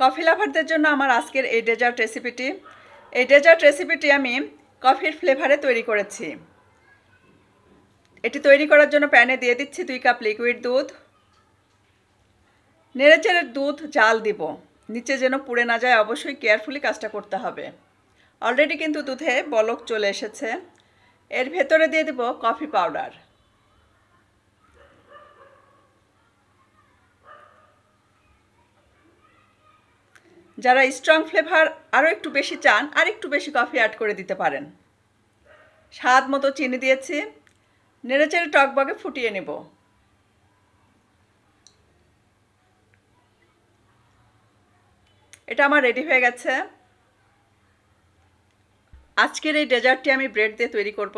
Coffee লাভারদের জন্য আমার আজকের এই ডেজার্ট রেসিপিটি। এই ডেজার্ট রেসিপিটি আমি কফির ফ্লেভারে তৈরি করেছি। এটি তৈরি করার জন্য প্যানে দিয়ে দিচ্ছি দুই কাপ লিকুইড দুধ। নেড়েচেড়ে দুধ জাল দিব। নিচে যেন পুড়ে না যায়, অবশ্যই কেয়ারফুলি কাজটা করতে হবে। অলরেডি কিন্তু দুধে বলক চলে এসেছে। এর ভেতরে দিয়ে দেব কফি পাউডার। যারা স্ট্রং ফ্লেভার আরও একটু বেশি চান, আর একটু বেশি কফি অ্যাড করে দিতে পারেন। স্বাদ মতো চিনি দিয়েছি। নেড়েচেড়ে টকবগে ফুটিয়ে নেব। এটা আমার রেডি হয়ে গেছে। আজকের এই ডেজার্টটি আমি ব্রেড দিয়ে তৈরি করব।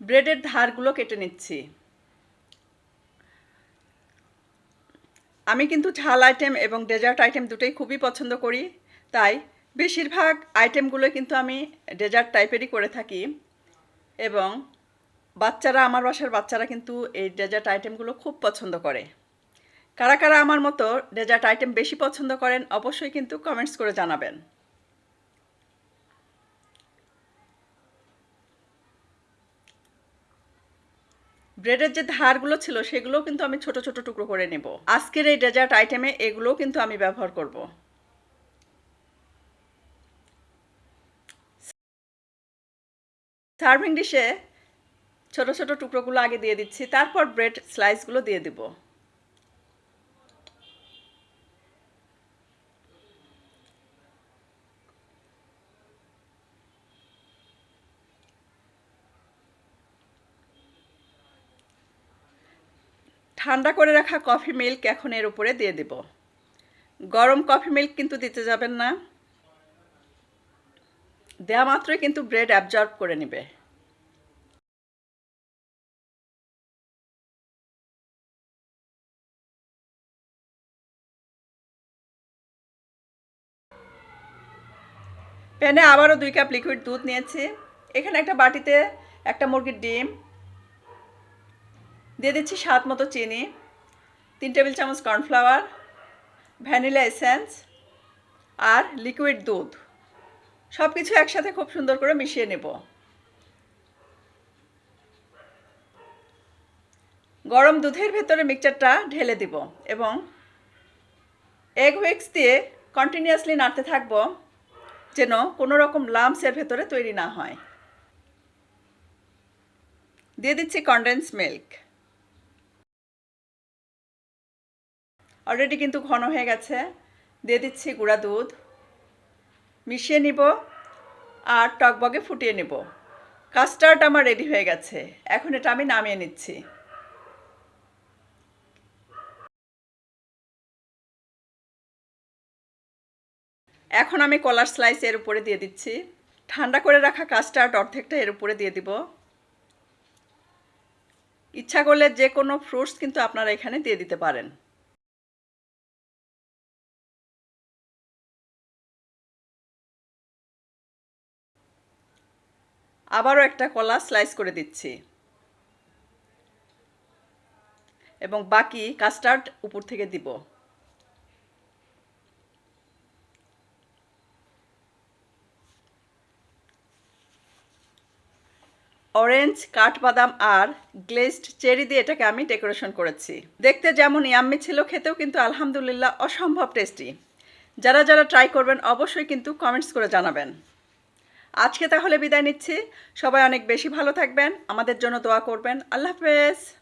ব্রেডের ধারগুলো কেটে নিচ্ছি। আমি কিন্তু ঝাল আইটেম এবং ডেজার্ট আইটেম দুটোই খুবই পছন্দ করি। তাই বেশিরভাগ আইটেমগুলো কিন্তু আমি ডেজার্ট টাইপেরই করে থাকি। এবং বাচ্চারা, আমার বাসার বাচ্চারা কিন্তু এই ডেজার্ট আইটেমগুলো খুব পছন্দ করে। কারা কারা আমার মতো ডেজার্ট আইটেম বেশি পছন্দ করেন, অবশ্যই কিন্তু কমেন্টস করে জানাবেন। ব্রেডের যে ধারগুলো ছিল সেগুলো কিন্তু আমি ছোট ছোট টুকরো করে নেব। আজকের এই ডেজার্ট আইটেমে এগুলো কিন্তু আমি ব্যবহার করব। সার্ভিং ডিশে ছোট ছোট টুকরোগুলো আগে দিয়ে দিচ্ছি, তারপর ব্রেড স্লাইসগুলো দিয়ে দেব। ঠান্ডা করে রাখা কফি মিল্ক এখন এর উপরে দিয়ে দেব। গরম কফি মিল্ক কিন্তু দিতে যাবেন না। দেওয়া মাত্রই কিন্তু ব্রেড অ্যাবজর্ব করে নেবে। প্যানে আবারও দুই কাপ লিকুইড দুধ নিয়েছি। এখানে একটা বাটিতে একটা মুরগির ডিম দিয়ে দিচ্ছি স্বাদ মতো চিনি, তিন টেবিল চামচ কর্নফ্লাওয়ার, ভ্যানিলা এসেন্স আর লিকুইড দুধ। সব কিছু একসাথে খুব সুন্দর করে মিশিয়ে নেব। গরম দুধের ভেতরে মিক্সচারটা ঢেলে দিব এবং এগ উইক্স দিয়ে কন্টিনিউয়াসলি নাড়তে থাকব যেন কোনো রকম লামসের ভেতরে তৈরি না হয়। দিয়ে দিচ্ছি কন্ডেন্স মিল্ক অলরেডি কিন্তু ঘন হয়ে গেছে। দিয়ে দিচ্ছি গুঁড়া দুধ। মিশিয়ে নিব আর টকবগে ফুটিয়ে নেব। কাস্টার্ড আমার রেডি হয়ে গেছে। এখন এটা আমি নামিয়ে নিচ্ছি। এখন আমি কলার স্লাইস এর উপরে দিয়ে দিচ্ছি। ঠান্ডা করে রাখা কাস্টার্ড অর্ধেকটা এর উপরে দিয়ে দিব। ইচ্ছা করলে যে কোনো ফ্রুটস কিন্তু আপনারা এখানে দিয়ে দিতে পারেন। আবারও একটা কলা স্লাইস করে দিচ্ছি। এবং বাকি কাস্টার্ড উপর থেকে দিব। অরেঞ্জ কাঠবাদাম আর গ্লেসড চেরি দিয়ে এটাকে আমি ডেকোরেশন করেছি। দেখতে যেমন ইয়াম্মি ছিল, খেতেও কিন্তু আলহামদুলিল্লাহ অসম্ভব টেস্টি যারা যারা ট্রাই করবেন, অবশ্যই কিন্তু কমেন্টস করে জানাবেন। আজকে তাহলে বিদায় নিচ্ছি। সবাই অনেক বেশি ভালো থাকবেন। আমাদের জন্য দোয়া করবেন। আল্লাহ হাফেজ।